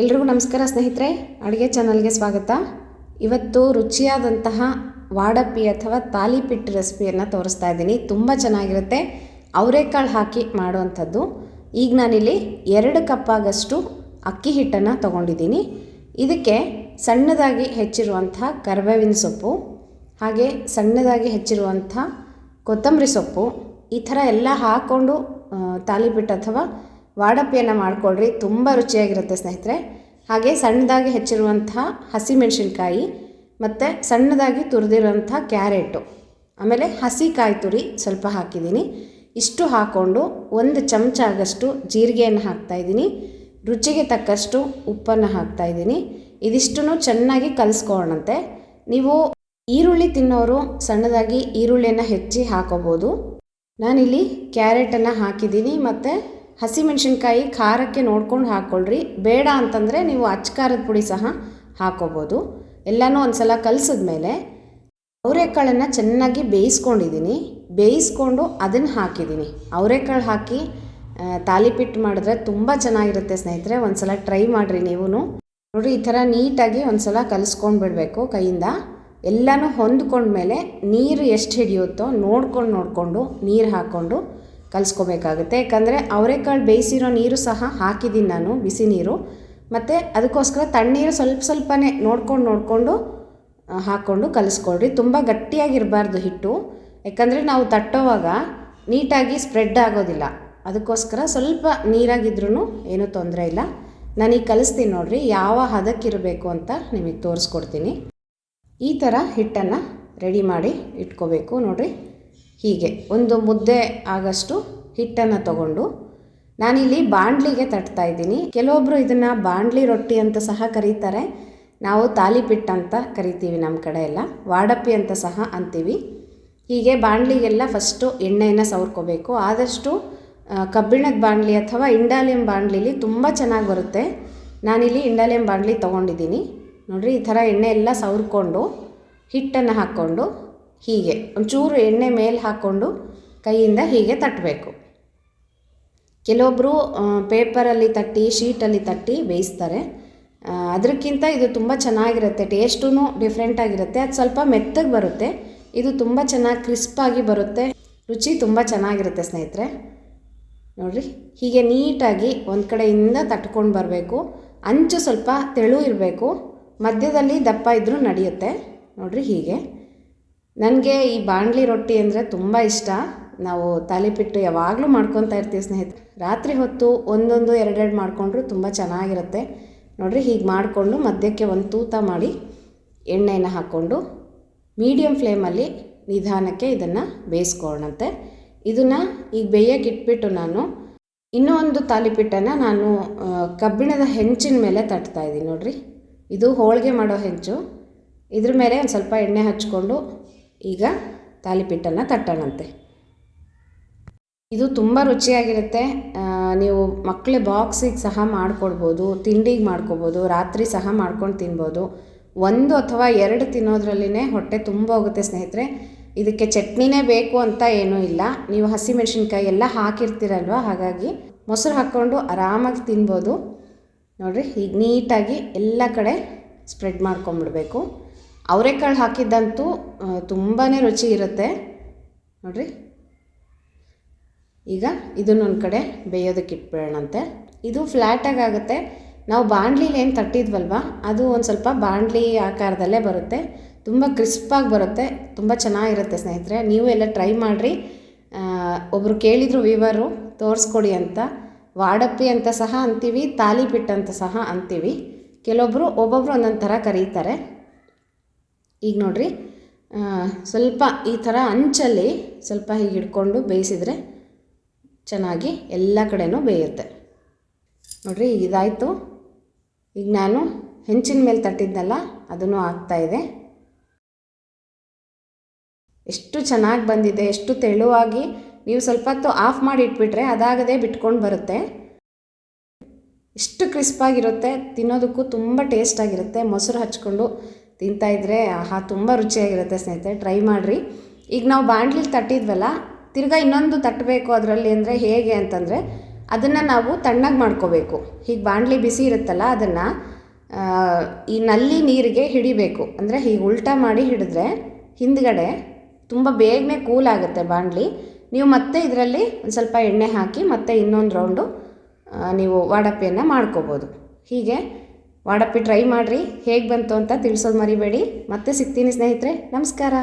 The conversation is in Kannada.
ಎಲ್ರಿಗೂ ನಮಸ್ಕಾರ ಸ್ನೇಹಿತರೆ, ಅಡುಗೆ ಚಾನಲ್ಗೆ ಸ್ವಾಗತ. ಇವತ್ತು ರುಚಿಯಾದಂತಹ ವಾಡಪ್ಪಿ ಅಥವಾ ತಾಲಿಪಿಟ್ಟು ರೆಸಿಪಿಯನ್ನು ತೋರಿಸ್ತಾ ಇದ್ದೀನಿ. ತುಂಬ ಚೆನ್ನಾಗಿರುತ್ತೆ. ಅವರೆಕಾಳು ಹಾಕಿ ಮಾಡುವಂಥದ್ದು. ಈಗ ನಾನಿಲ್ಲಿ ಎರಡು ಕಪ್ಪಾಗಷ್ಟು ಅಕ್ಕಿ ಹಿಟ್ಟನ್ನು ತೊಗೊಂಡಿದ್ದೀನಿ. ಇದಕ್ಕೆ ಸಣ್ಣದಾಗಿ ಹೆಚ್ಚಿರುವಂಥ ಕರ್ಬೇವಿನ ಸೊಪ್ಪು, ಹಾಗೆ ಸಣ್ಣದಾಗಿ ಹೆಚ್ಚಿರುವಂಥ ಕೊತ್ತಂಬರಿ ಸೊಪ್ಪು, ಈ ಥರ ಎಲ್ಲ ಹಾಕ್ಕೊಂಡು ತಾಲಿಪಿಟ್ಟು ತಾಲಿಪಿಟ್ ಅಥವಾ ವಾಡಪ್ಪಿಯನ್ನು ಮಾಡಿಕೊಳ್ಳ್ರಿ ತುಂಬ ರುಚಿಯಾಗಿರುತ್ತೆ ಸ್ನೇಹಿತರೆ. ಹಾಗೆ ಸಣ್ಣದಾಗಿ ಹೆಚ್ಚಿರುವಂಥ ಹಸಿಮೆಣಸಿನ್ಕಾಯಿ, ಮತ್ತು ಸಣ್ಣದಾಗಿ ತುರಿದಿರುವಂಥ ಕ್ಯಾರೆಟು. ಆಮೇಲೆ ಹಸಿ ಕಾಯಿ ತುರಿ ಸ್ವಲ್ಪ ಹಾಕಿದ್ದೀನಿ. ಇಷ್ಟು ಹಾಕ್ಕೊಂಡು ಒಂದು ಚಮಚ ಆಗಷ್ಟು ಜೀರಿಗೆಯನ್ನು ಹಾಕ್ತಾಯಿದ್ದೀನಿ ರುಚಿಗೆ ತಕ್ಕಷ್ಟು ಉಪ್ಪನ್ನು ಹಾಕ್ತಾಯಿದ್ದೀನಿ ಇದಿಷ್ಟು ಚೆನ್ನಾಗಿ ಕಲಿಸ್ಕೊಳ್ಳೋಣಂತೆ. ನೀವು ಈರುಳ್ಳಿ ತಿನ್ನೋರು ಸಣ್ಣದಾಗಿ ಈರುಳ್ಳಿಯನ್ನು ಹೆಚ್ಚಿ ಹಾಕೋಬೋದು. ನಾನಿಲ್ಲಿ ಕ್ಯಾರೆಟನ್ನು ಹಾಕಿದ್ದೀನಿ, ಮತ್ತು ಹಸಿಮೆಣಸಿನ್ಕಾಯಿ ಖಾರಕ್ಕೆ ನೋಡ್ಕೊಂಡು ಹಾಕ್ಕೊಳ್ರಿ. ಬೇಡ ಅಂತಂದರೆ ನೀವು ಅಚ್ ಖಾರದ ಪುಡಿ ಸಹ ಹಾಕೋಬೋದು ಎಲ್ಲನೂ ಒಂದು ಸಲ ಕಲಿಸಿದ್ಮೇಲೆ ಅವರೆಕಾಳನ್ನು ಚೆನ್ನಾಗಿ ಬೇಯಿಸ್ಕೊಂಡಿದ್ದೀನಿ ಬೇಯಿಸ್ಕೊಂಡು ಅದನ್ನು ಹಾಕಿದ್ದೀನಿ ಅವರೆಕಾಳು ಹಾಕಿ ತಾಲಿಪಿಟ್ಟು ತಾಲಿಪಿಟ್ ಮಾಡಿದ್ರೆ ತುಂಬ ಚೆನ್ನಾಗಿರುತ್ತೆ ಸ್ನೇಹಿತರೆ. ಒಂದು ಸಲ ಟ್ರೈ ಮಾಡಿರಿ ನೀವು ನೋಡಿರಿ, ಈ ಥರ ನೀಟಾಗಿ ಒಂದು ಸಲ ಕಲಿಸ್ಕೊಂಡು ಬಿಡಬೇಕು ಕೈಯಿಂದ. ಎಲ್ಲನೂ ಹೊಂದ್ಕೊಂಡ್ಮೇಲೆ ನೀರು ಎಷ್ಟು ಹಿಡಿಯುತ್ತೋ ನೋಡ್ಕೊಂಡು ನೋಡಿಕೊಂಡು ನೀರು ಹಾಕ್ಕೊಂಡು ಕಲಿಸ್ಕೋಬೇಕಾಗುತ್ತೆ. ಯಾಕಂದರೆ ಅವರೆಕಾಳು ಬೇಯಿಸಿರೋ ನೀರು ಸಹ ಹಾಕಿದ್ದೀನಿ ನಾನು, ಬಿಸಿ ನೀರು. ಮತ್ತು ಅದಕ್ಕೋಸ್ಕರ ತಣ್ಣೀರು ಸ್ವಲ್ಪ ಸ್ವಲ್ಪನೇ ನೋಡ್ಕೊಂಡು ನೋಡಿಕೊಂಡು ಹಾಕ್ಕೊಂಡು ಕಲಿಸ್ಕೊಳ್ರಿ. ತುಂಬ ಗಟ್ಟಿಯಾಗಿರಬಾರ್ದು ಹಿಟ್ಟು. ಯಾಕಂದರೆ ನಾವು ತಟ್ಟೋವಾಗ ನೀಟಾಗಿ ಸ್ಪ್ರೆಡ್ ಆಗೋದಿಲ್ಲ. ಅದಕ್ಕೋಸ್ಕರ ಸ್ವಲ್ಪ ನೀರಾಗಿದ್ರೂ ಏನೂ ತೊಂದರೆ ಇಲ್ಲ. ನಾನೀಗ ಕಲಿಸ್ತೀನಿ ನೋಡಿರಿ, ಯಾವ ಹದಕ್ಕಿರಬೇಕು ಅಂತ ನಿಮಗೆ ತೋರಿಸ್ಕೊಡ್ತೀನಿ. ಈ ಥರ ಹಿಟ್ಟನ್ನು ರೆಡಿ ಮಾಡಿ ಇಟ್ಕೋಬೇಕು ನೋಡಿರಿ. ಹೀಗೆ ಒಂದು ಮುದ್ದೆ ಆಗಷ್ಟು ಹಿಟ್ಟನ್ನು ತಗೊಂಡು ನಾನಿಲ್ಲಿ ಬಾಂಡ್ಲಿಗೆ ತಟ್ತಾ ಇದ್ದೀನಿ. ಕೆಲವೊಬ್ಬರು ಇದನ್ನು ಬಾಂಡ್ಲಿ ರೊಟ್ಟಿ ಅಂತ ಸಹ ಕರೀತಾರೆ. ನಾವು ತಾಲಿಪಿಟ್ಟು ಅಂತ ಕರಿತೀವಿ ನಮ್ಮ ಕಡೆ ಎಲ್ಲ. ವಾಡಪ್ಪಿ ಅಂತ ಸಹ ಅಂತೀವಿ. ಹೀಗೆ ಬಾಣಲಿಗೆಲ್ಲ ಫಸ್ಟು ಎಣ್ಣೆಯನ್ನು ಸವರ್ಕೋಬೇಕು. ಆದಷ್ಟು ಕಬ್ಬಿಣದ ಬಾಣಲಿ ಅಥವಾ ಇಂಡಾಲಿಯಂ ಬಾಣಲಿಲಿ ತುಂಬ ಚೆನ್ನಾಗಿ ಬರುತ್ತೆ. ನಾನಿಲ್ಲಿ ಇಂಡಾಲಿಯಂ ಬಾಣಲಿ ತೊಗೊಂಡಿದ್ದೀನಿ. ನೋಡಿರಿ, ಈ ಥರ ಎಣ್ಣೆ ಎಲ್ಲ ಸವರ್ಕೊಂಡು ಹಿಟ್ಟನ್ನು ಹಾಕ್ಕೊಂಡು ಹೀಗೆ ಒಂಚೂರು ಎಣ್ಣೆ ಮೇಲೆ ಹಾಕ್ಕೊಂಡು ಕೈಯಿಂದ ಹೀಗೆ ತಟ್ಟಬೇಕು. ಕೆಲವೊಬ್ಬರು ಪೇಪರಲ್ಲಿ ತಟ್ಟಿ ಶೀಟಲ್ಲಿ ತಟ್ಟಿ ಬೇಯಿಸ್ತಾರೆ. ಅದಕ್ಕಿಂತ ಇದು ತುಂಬ ಚೆನ್ನಾಗಿರುತ್ತೆ ಟೇಸ್ಟೂ ಡಿಫ್ರೆಂಟಾಗಿರುತ್ತೆ ಅದು ಸ್ವಲ್ಪ ಮೆತ್ತಗೆ ಬರುತ್ತೆ. ಇದು ತುಂಬ ಚೆನ್ನಾಗಿ ಕ್ರಿಸ್ಪಾಗಿ ಬರುತ್ತೆ. ರುಚಿ ತುಂಬ ಚೆನ್ನಾಗಿರುತ್ತೆ ಸ್ನೇಹಿತರೆ. ನೋಡಿರಿ, ಹೀಗೆ ನೀಟಾಗಿ ಒಂದು ಕಡೆಯಿಂದ ತಟ್ಕೊಂಡು ಬರಬೇಕು. ಅಂಚು ಸ್ವಲ್ಪ ತೆಳು ಇರಬೇಕು. ಮಧ್ಯದಲ್ಲಿ ದಪ್ಪ ಇದ್ದರೂ ನಡೆಯುತ್ತೆ. ನೋಡಿರಿ ಹೀಗೆ. ನನಗೆ ಈ ಬಾಣಲಿ ರೊಟ್ಟಿ ಅಂದರೆ ತುಂಬ ಇಷ್ಟ. ನಾವು ತಾಲಿಪಿಟ್ಟು ಯಾವಾಗಲೂ ಮಾಡ್ಕೊತಾ ಇರ್ತೀವಿ ಸ್ನೇಹಿತರೆ. ರಾತ್ರಿ ಹೊತ್ತು ಒಂದೊಂದು, ಎರಡೆರಡು ಮಾಡಿಕೊಂಡ್ರು ತುಂಬ ಚೆನ್ನಾಗಿರುತ್ತೆ. ನೋಡಿರಿ ಹೀಗೆ ಮಾಡಿಕೊಂಡು ಮಧ್ಯಕ್ಕೆ ಒಂದು ತೂತ ಮಾಡಿ ಎಣ್ಣೆಯನ್ನು ಹಾಕ್ಕೊಂಡು ಮೀಡಿಯಮ್ ಫ್ಲೇಮಲ್ಲಿ ನಿಧಾನಕ್ಕೆ ಇದನ್ನು ಬೇಯಿಸ್ಕೊಳ್ಳೋಣಂತೆ. ಇದನ್ನು ಈಗ ಬೇಯಕ್ಕೆ ಇಟ್ಬಿಟ್ಟು ನಾನು ಇನ್ನೂ ಒಂದು ತಾಲಿಪಿಟ್ಟನ್ನು ನಾನು ಕಬ್ಬಿಣದ ಹೆಂಚಿನ ಮೇಲೆ ತಟ್ತಾ ಇದ್ದೀನಿ ನೋಡಿರಿ. ಇದು ಹೋಳಿಗೆ ಮಾಡೋ ಹೆಂಚು. ಇದ್ರ ಮೇಲೆ ಒಂದು ಸ್ವಲ್ಪ ಎಣ್ಣೆ ಹಚ್ಕೊಂಡು ಈಗ ತಾಲಿಪಿಟ್ಟನ್ನು ತಟ್ಟೋಣಂತೆ ಇದು ತುಂಬ ರುಚಿಯಾಗಿರುತ್ತೆ. ನೀವು ಮಕ್ಕಳ ಬಾಕ್ಸಿಗೆ ಸಹ ಮಾಡ್ಕೊಡ್ಬೋದು, ತಿಂಡಿಗೆ ಮಾಡ್ಕೊಬೋದು, ರಾತ್ರಿ ಸಹ ಮಾಡ್ಕೊಂಡು ತಿನ್ಬೋದು. ಒಂದು ಅಥವಾ ಎರಡು ತಿನ್ನೋದ್ರಲ್ಲಿನೇ ಹೊಟ್ಟೆ ತುಂಬ ಹೋಗುತ್ತೆ ಸ್ನೇಹಿತರೆ. ಇದಕ್ಕೆ ಚಟ್ನಿನೇ ಬೇಕು ಅಂತ ಏನೂ ಇಲ್ಲ. ನೀವು ಹಸಿಮೆಣ್ಸಿನ್ಕಾಯಿ ಎಲ್ಲ ಹಾಕಿರ್ತೀರಲ್ವ? ಹಾಗಾಗಿ ಮೊಸರು ಹಾಕ್ಕೊಂಡು ಆರಾಮಾಗಿ ತಿನ್ಬೋದು. ನೋಡಿರಿ ಈಗ ನೀಟಾಗಿ ಎಲ್ಲ ಕಡೆ ಸ್ಪ್ರೆಡ್ ಮಾಡ್ಕೊಂಬಿಡ್ಬೇಕು. ಅವರೆಕಾಳು ಹಾಕಿದ್ದಂತೂ ತುಂಬಾ ರುಚಿ ಇರುತ್ತೆ. ನೋಡಿರಿ. ಈಗ ಇದನ್ನೊಂದು ಕಡೆ ಬೇಯೋದಕ್ಕೆ ಇಟ್ಬಿಡೋಣಂತೆ. ಇದು ಫ್ಲ್ಯಾಟಾಗಿ ಆಗುತ್ತೆ. ನಾವು ಬಾಣಲಿಲಿ ಏನು ತಟ್ಟಿದ್ವಲ್ವ, ಅದು ಒಂದು ಸ್ವಲ್ಪ ಬಾಣಲಿ ಆಕಾರದಲ್ಲೇ ಬರುತ್ತೆ. ತುಂಬ ಕ್ರಿಸ್ಪಾಗಿ ಬರುತ್ತೆ. ತುಂಬ ಚೆನ್ನಾಗಿರುತ್ತೆ ಸ್ನೇಹಿತರೆ. ನೀವು ಎಲ್ಲ ಟ್ರೈ ಮಾಡಿರಿ. ಒಬ್ಬರು ಕೇಳಿದರು ವಿವರು ತೋರಿಸ್ಕೊಡಿ ಅಂತ. ವಾಡಪ್ಪಿ ಅಂತ ಸಹ ಅಂತೀವಿ, ತಾಲಿಪಿಟ್ಟು ಅಂತ ಸಹ ಅಂತೀವಿ. ಕೆಲವೊಬ್ಬರು ಒಬ್ಬೊಬ್ಬರು ಒಂದೊಂದು ಥರ ಕರೀತಾರೆ. ಈಗ ನೋಡ್ರಿ ಸ್ವಲ್ಪ ಈ ಥರ ಅಂಚಲ್ಲಿ ಸ್ವಲ್ಪ ಹೀಗೆ ಹಿಡ್ಕೊಂಡು ಬೇಯಿಸಿದರೆ ಚೆನ್ನಾಗಿ ಎಲ್ಲ ಕಡೆನೂ ಬೇಯುತ್ತೆ. ನೋಡ್ರಿ, ಇದಾಯಿತು. ಈಗ ನಾನು ಹೆಂಚಿನ ಮೇಲೆ ತಟ್ಟಿದ್ನಲ್ಲ, ಅದನ್ನು ಆಗ್ತಾಯಿದೆ ಎಷ್ಟು ಚೆನ್ನಾಗಿ ಬಂದಿದೆ, ಎಷ್ಟು ತೆಳುವಾಗಿ. ನೀವು ಸ್ವಲ್ಪ ಹೊತ್ತು ಆಫ್ ಮಾಡಿ ಇಟ್ಬಿಟ್ರೆ ಅದಾಗದೇ ಬಿಟ್ಕೊಂಡು ಬರುತ್ತೆ. ಎಷ್ಟು ಕ್ರಿಸ್ಪಾಗಿರುತ್ತೆ, ತಿನ್ನೋದಕ್ಕೂ ತುಂಬ ಟೇಸ್ಟಾಗಿರುತ್ತೆ. ಮೊಸರು ಹಚ್ಕೊಂಡು ತಿಂತಾಯಿದ್ರೆ ಆಹಾ, ತುಂಬ ರುಚಿಯಾಗಿರುತ್ತೆ ಸ್ನೇಹಿತರೆ, ಟ್ರೈ ಮಾಡಿರಿ. ಈಗ ನಾವು ಬಾಣಲಿಲಿ ತಟ್ಟಿದ್ವಲ್ಲ, ತಿರ್ಗಾ ಇನ್ನೊಂದು ತಟ್ಟಬೇಕು ಅದರಲ್ಲಿ ಅಂದರೆ ಹೇಗೆ ಅಂತಂದರೆ, ಅದನ್ನು ನಾವು ತಣ್ಣಗೆ ಮಾಡ್ಕೋಬೇಕು. ಹೀಗೆ ಬಾಣಲಿ ಬಿಸಿ ಇರುತ್ತಲ್ಲ, ಅದನ್ನು ಈ ನಲ್ಲಿ ನೀರಿಗೆ ಹಿಡಿಬೇಕು. ಅಂದರೆ ಹೀಗೆ ಉಲ್ಟಾ ಮಾಡಿ ಹಿಡಿದ್ರೆ ಹಿಂದ್ಗಡೆ ತುಂಬ ಬೇಗನೆ ಕೂಲ್ ಆಗುತ್ತೆ ಬಾಣಲಿ. ನೀವು ಮತ್ತೆ ಇದರಲ್ಲಿ ಒಂದು ಸ್ವಲ್ಪ ಎಣ್ಣೆ ಹಾಕಿ ಮತ್ತೆ ಇನ್ನೊಂದು ರೌಂಡು ನೀವು ವಾಡಪ್ಪೆಯನ್ನು ಮಾಡ್ಕೋಬೋದು. ಹೀಗೆ ವಾಡಪ್ಪಿ ಟ್ರೈ ಮಾಡಿರಿ. ಹೇಗೆ ಬಂತು ಅಂತ ತಿಳಿಸೋದು ಮರಿಬೇಡಿ. ಮತ್ತೆ ಸಿಗ್ತೀನಿ ಸ್ನೇಹಿತರೆ. ನಮಸ್ಕಾರ.